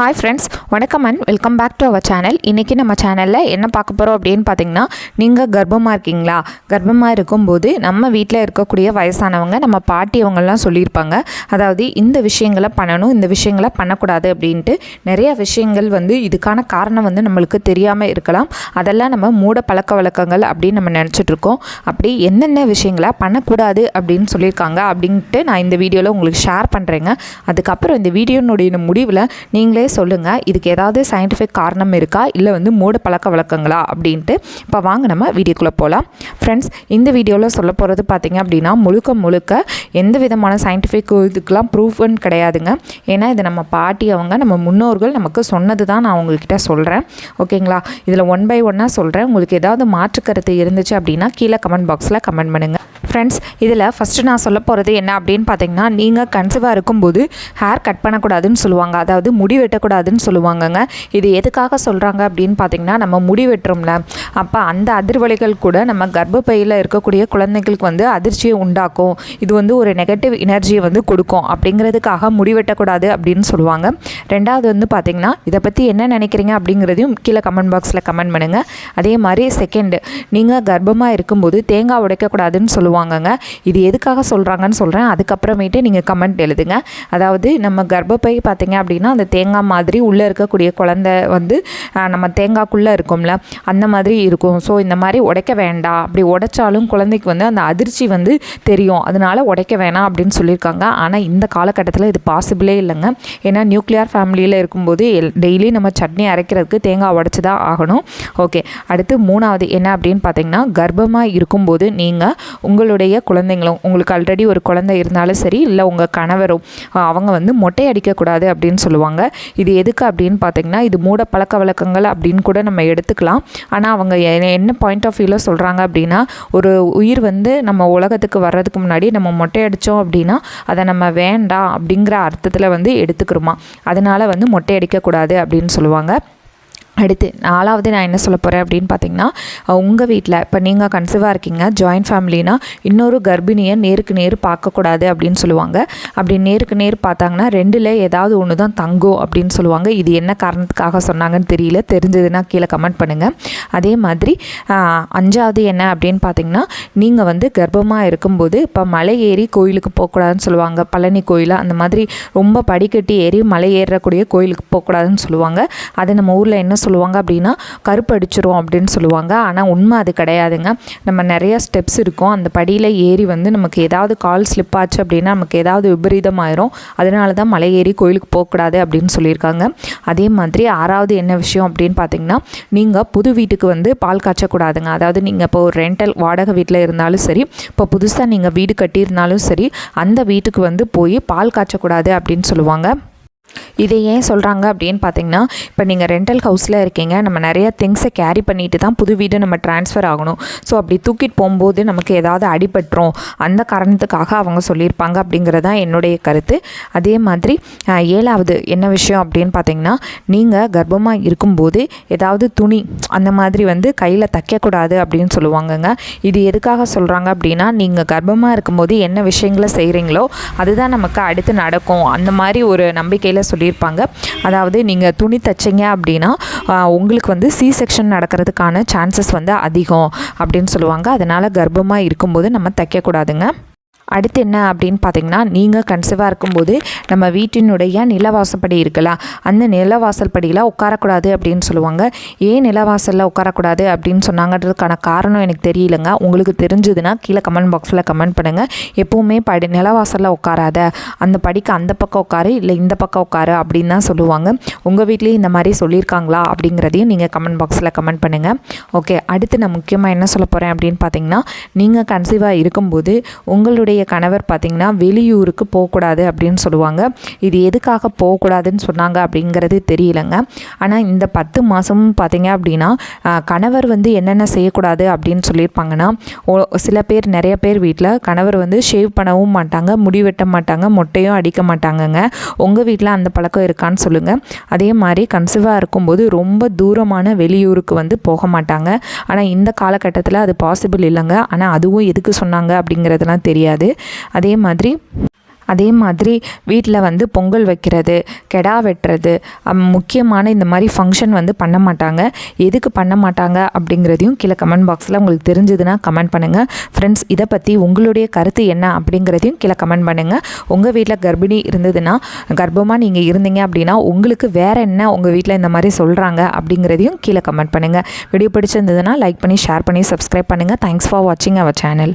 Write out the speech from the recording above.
Hi friends வணக்கம் and welcome back to our channel இன்றைக்கி நம்ம சேனலில் என்ன பார்க்க போகிறோம் அப்படின்னு பார்த்தீங்கன்னா நீங்கள் கர்ப்பமாக இருக்கீங்களா? கர்ப்பமாக இருக்கும்போது நம்ம வீட்டில் இருக்கக்கூடிய வயசானவங்க நம்ம பாட்டி அவங்கெல்லாம் சொல்லியிருப்பாங்க. அதாவது இந்த விஷயங்களை பண்ணணும் இந்த விஷயங்களை பண்ணக்கூடாது அப்படின்ட்டு நிறைய விஷயங்கள் வந்து இதுக்கான காரணம் வந்து நம்மளுக்கு தெரியாமல் இருக்கலாம். அதெல்லாம் நம்ம மூட பழக்க வழக்கங்கள் அப்படின்னு நம்ம நினச்சிட்ருக்கோம் அப்படி என்னென்ன விஷயங்களை பண்ணக்கூடாது அப்படின்னு சொல்லியிருக்காங்க அப்படின்ட்டு நான் இந்த வீடியோவில் உங்களுக்கு ஷேர் பண்ணுறேங்க அதுக்கப்புறம் இந்த வீடியோனுடைய முடிவில் நீங்களே சொல்லுங்கள் இதுக்கு ஏதாவது சயின்டிஃபிக் காரணம் இருக்கா? இல்லை வந்து மூட பழக்க வழக்கங்களா? அப்படின்ட்டு இப்போ வாங்க நம்ம வீடியோக்குள்ளே போகலாம் ஃப்ரெண்ட்ஸ் இந்த வீடியோவில் சொல்ல போகிறது பார்த்திங்க அப்படின்னா முழுக்க முழுக்க எந்த விதமான சயின்டிஃபிக் இதுக்கெலாம் ப்ரூஃப்னு கிடையாதுங்க. ஏன்னா இது நம்ம பாட்டி அவங்க நம்ம முன்னோர்கள் நமக்கு சொன்னது தான் நான் உங்கள்கிட்ட சொல்கிறேன் ஓகேங்களா இதில் ஒன் பை ஒன்னாக சொல்கிறேன் உங்களுக்கு ஏதாவது மாற்று கருத்து இருந்துச்சு அப்படின்னா கீழே கமெண்ட் பாக்ஸில் கமெண்ட் பண்ணுங்கள் ஃப்ரெண்ட்ஸ் இதில் ஃபஸ்ட்டு நான் சொல்ல போகிறது என்ன அப்படின்னு பார்த்தீங்கன்னா நீங்கள் கன்சீவாக இருக்கும்போது ஹேர் கட் பண்ணக்கூடாதுன்னு சொல்லுவாங்க. அதாவது முடி வெட்டக்கூடாதுன்னு சொல்லுவாங்கங்க. இது எதுக்காக சொல்கிறாங்க அப்படின்னு பார்த்தீங்கன்னா நம்ம முடி வெட்டுறோம்ல. அப்போ அந்த அதிர்வலைகள் கூட நம்ம கர்ப்பப்பையில் இருக்கக்கூடிய குழந்தைகளுக்கு வந்து அதிர்ச்சியை உண்டாக்கும். இது வந்து ஒரு நெகட்டிவ் எனர்ஜியை வந்து கொடுக்கும். அப்படிங்கிறதுக்காக முடி வெட்டக்கூடாது அப்படின்னு சொல்லுவாங்க. ரெண்டாவது வந்து பார்த்திங்கன்னா இதை பற்றி என்ன நினைக்கிறீங்க அப்படிங்கிறதையும் கீழே கமெண்ட் பாக்ஸில் கமெண்ட் பண்ணுங்கள் அதே மாதிரி செகண்டு நீங்கள் கர்ப்பமாக இருக்கும்போது தேங்காய் உடைக்கக்கூடாதுன்னு போவாங்கங்க இது எதுக்காக சொல்கிறாங்கன்னு சொல்கிறேன் அதுக்கப்புறமேட்டு நீங்கள் கமெண்ட் எழுதுங்க. அதாவது நம்ம கர்ப்பப்பை பார்த்தீங்க அப்படின்னா அந்த தேங்காய் மாதிரி உள்ளே இருக்கக்கூடிய குழந்தை வந்து நம்ம தேங்காய்க்குள்ளே இருக்கும்ல அந்த மாதிரி இருக்கும். ஸோ இந்த மாதிரி உடைக்க வேண்டாம். அப்படி உடைச்சாலும் குழந்தைக்கு வந்து அந்த அதிர்ச்சி வந்து தெரியும். அதனால உடைக்க வேணாம் அப்படின்னு சொல்லியிருக்காங்க. ஆனால் இந்த காலகட்டத்தில் இது பாசிபிளே இல்லைங்க. ஏன்னா நியூக்ளியர் ஃபேமிலியில் இருக்கும்போது டெய்லி நம்ம சட்னி அரைக்கிறதுக்கு தேங்காய் உடச்சி தான் ஆகணும். ஓகே அடுத்து மூணாவது என்ன அப்படின்னு பார்த்தீங்கன்னா கர்ப்பமாக இருக்கும்போது நீங்கள் உங்களுடைய குழந்தைங்களும் உங்களுக்கு ஆல்ரெடி ஒரு குழந்தை இருந்தாலும் சரி இல்லை உங்கள் கணவரும் அவங்க வந்து மொட்டை அடிக்கக்கூடாது அப்படின்னு சொல்லுவாங்க. இது எதுக்கு அப்படின்னு பார்த்தீங்கன்னா இது மூட பழக்க வழக்கங்கள் அப்படின்னு கூட நம்ம எடுத்துக்கலாம். ஆனால் அவங்க என்ன பாயிண்ட் ஆஃப் வியூவில் சொல்கிறாங்க அப்படின்னா ஒரு உயிர் வந்து நம்ம உலகத்துக்கு வர்றதுக்கு முன்னாடி நம்ம மொட்டை அடித்தோம் அப்படின்னா அதை நம்ம வேண்டாம் அப்படிங்கிற அர்த்தத்தில் வந்து எடுத்துக்கிறோமா? அதனால் வந்து மொட்டை அடிக்கக்கூடாது அப்படின்னு சொல்லுவாங்க. அடுத்து நாலாவது நான் என்ன சொல்ல போகிறேன் அப்படின்னு பார்த்தீங்கன்னா உங்கள் வீட்டில் இப்போ நீங்கள் கன்சீவாக இருக்கீங்க ஜாயின்ட் ஃபேமிலினா இன்னொரு கர்ப்பிணியை நேருக்கு நேர் பார்க்கக்கூடாது அப்படின்னு சொல்லுவாங்க. அப்படி நேருக்கு நேர் பார்த்தாங்கன்னா ரெண்டில் ஏதாவது ஒன்று தான் தங்கும் அப்படின்னு சொல்லுவாங்க. இது என்ன காரணத்துக்காக சொன்னாங்கன்னு தெரியல. தெரிஞ்சதுன்னா கீழே கமெண்ட் பண்ணுங்கள் அதே மாதிரி அஞ்சாவது என்ன அப்படின்னு பார்த்தீங்கன்னா நீங்கள் வந்து கர்ப்பமாக இருக்கும்போது இப்போ மலை ஏறி கோயிலுக்கு போகக்கூடாதுன்னு சொல்லுவாங்க. பழனி கோயில் அந்த மாதிரி ரொம்ப படிக்கட்டி ஏறி மலை ஏறக்கூடிய கோயிலுக்கு போகக்கூடாதுன்னு சொல்லுவாங்க. அதை நம்ம ஊரில் என்ன சொல்லுவாங்க அப்படின்னா கருப்பு அடிச்சிரும் அப்படின்னு சொல்லுவாங்க. ஆனால் உண்மை அது கிடையாதுங்க. நம்ம நிறையா ஸ்டெப்ஸ் இருக்கும். அந்த படியில் ஏறி வந்து நமக்கு ஏதாவது கால் ஸ்லிப் ஆச்சு அப்படின்னா நமக்கு ஏதாவது விபரீதம் ஆயிரும் அதனால தான் மலை ஏறி கோயிலுக்கு போகக்கூடாது அப்படின்னு சொல்லியிருக்காங்க. அதே மாதிரி ஆறாவது என்ன விஷயம் அப்படின்னு பார்த்தீங்கன்னா நீங்கள் புது வீட்டுக்கு வந்து பால் காய்ச்சக்கூடாதுங்க. அதாவது நீங்கள் இப்போ ஒரு ரெண்டல் வாடகை வீட்டில் இருந்தாலும் சரி இப்போ புதுசாக நீங்கள் வீடு கட்டியிருந்தாலும் சரி அந்த வீட்டுக்கு வந்து போய் பால் காய்ச்சக்கூடாது அப்படின்னு சொல்லுவாங்க. இதை ஏன் சொல்கிறாங்க அப்படின்னு பார்த்தீங்கன்னா இப்போ நீங்கள் ரெண்டல் ஹவுஸில் இருக்கீங்க நம்ம நிறைய திங்ஸை கேரி பண்ணிட்டு தான் புது வீடு நம்ம ட்ரான்ஸ்ஃபர் ஆகணும். ஸோ அப்படி தூக்கிட்டு போகும்போது நமக்கு ஏதாவது அடிபட்டுரும். அந்த காரணத்துக்காக அவங்க சொல்லியிருப்பாங்க அப்படிங்கிறது தான் என்னுடைய கருத்து. அதே மாதிரி ஏழாவது என்ன விஷயம் அப்படின்னு பார்த்தீங்கன்னா நீங்கள் கர்ப்பமாக இருக்கும்போது ஏதாவது துணி அந்த மாதிரி வந்து கையில் தைக்கக்கூடாது அப்படின்னு சொல்லுவாங்கங்க. இது எதுக்காக சொல்கிறாங்க அப்படின்னா நீங்கள் கர்ப்பமாக இருக்கும்போது என்ன விஷயங்களை செய்கிறீங்களோ அதுதான் நமக்கு அடுத்து நடக்கும். அந்த மாதிரி ஒரு நம்பிக்கையில் சொல்லியிருப்பாங்க. அதாவது நீங்கள் துணி தைச்சிங்க அப்படின்னா உங்களுக்கு வந்து சி செக்ஷன் நடக்கிறதுக்கான சான்சஸ் வந்து அதிகம் அப்படின்னு சொல்லுவாங்க. அதனால் கர்ப்பமாக இருக்கும்போது நம்ம தைக்கக்கூடாதுங்க. அடுத்து என்ன அப்படின்னு பார்த்தீங்கன்னா நீங்கள் கன்சீவாக இருக்கும்போது நம்ம வீட்டினுடைய நிலவாசப்படி இருக்கலாம். அந்த நிலவாசல் படியில் உட்காரக்கூடாது அப்படின்னு சொல்லுவாங்க. ஏன் நிலவாசலில் உட்காரக்கூடாது அப்படின்னு சொன்னாங்கன்றதுக்கான காரணம் எனக்கு தெரியலங்க. உங்களுக்கு தெரிஞ்சதுன்னா கீழே கமெண்ட் பாக்ஸில் கமெண்ட் பண்ணுங்கள் எப்போவுமே படி நிலவாசலில் உட்காராத அந்த படிக்கு அந்த பக்கம் உட்காரு இல்லை இந்த பக்கம் உட்காரு அப்படின்னு தான் சொல்லுவாங்க. உங்கள் வீட்லேயும் இந்த மாதிரி சொல்லியிருக்காங்களா அப்படிங்கிறதையும் நீங்கள் கமெண்ட் பாக்ஸில் கமெண்ட் பண்ணுங்கள் ஓகே அடுத்து நான் முக்கியமாக என்ன சொல்ல போகிறேன் அப்படின்னு பார்த்தீங்கன்னா நீங்கள் கன்சீவாக இருக்கும்போது உங்களுடைய கணவர் பார்த்திங்கன்னா வெளியூருக்கு போகக்கூடாது அப்படின்னு சொல்லுவாங்க. இது எதுக்காக போகக்கூடாதுன்னு சொன்னாங்க அப்படிங்கிறது தெரியலங்க. ஆனால் இந்த பத்து மாதமும் பார்த்திங்க அப்படின்னா கணவர் வந்து என்னென்ன செய்யக்கூடாது அப்படின்னு சொல்லியிருப்பாங்கன்னா ஓ- சில பேர் நிறைய பேர் வீட்டில் கணவர் வந்து ஷேவ் பண்ணவும் மாட்டாங்க முடி வெட்ட மாட்டாங்க மொட்டையும் அடிக்க மாட்டாங்கங்க. உங்கள் வீட்டில் அந்த பழக்கம் இருக்கான்னு சொல்லுங்கள் அதே மாதிரி கன்சீவாக இருக்கும்போது ரொம்ப தூரமான வெளியூருக்கு வந்து போக மாட்டாங்க. ஆனால் இந்த காலகட்டத்தில் அது பாசிபிள் இல்லைங்க. ஆனால் அதுவும் எதுக்கு சொன்னாங்க அப்படிங்கிறதுலாம் தெரியாது. அதே மாதிரி அதே மாதிரி வீட்டில் வந்து பொங்கல் வைக்கிறது கெடா வெட்டுறது முக்கியமான இந்த மாதிரி ஃபங்க்ஷன் வந்து பண்ண மாட்டாங்க. எதுக்கு பண்ண மாட்டாங்க அப்படிங்கிறதையும் கீழே கமெண்ட் பாக்ஸில் உங்களுக்கு தெரிஞ்சதுன்னா கமெண்ட் பண்ணுங்கள் ஃப்ரெண்ட்ஸ் இதை பற்றி உங்களுடைய கருத்து என்ன அப்படிங்கிறதையும் கீழே கமெண்ட் பண்ணுங்கள் உங்கள் வீட்டில் கர்ப்பிணி இருந்ததுன்னா கர்ப்பமாக நீங்கள் இருந்தீங்க அப்படின்னா உங்களுக்கு வேறு என்ன உங்கள் வீட்டில் இந்த மாதிரி சொல்கிறாங்க அப்படிங்கிறதையும் கீழே கமெண்ட் பண்ணுங்கள் வீடியோ பிடிச்சிருந்ததுன்னா லைக் பண்ணி ஷேர் பண்ணி சப்ஸ்கிரைப் பண்ணுங்கள் தேங்க்ஸ் ஃபார் வாட்சிங் அவர் சேனல்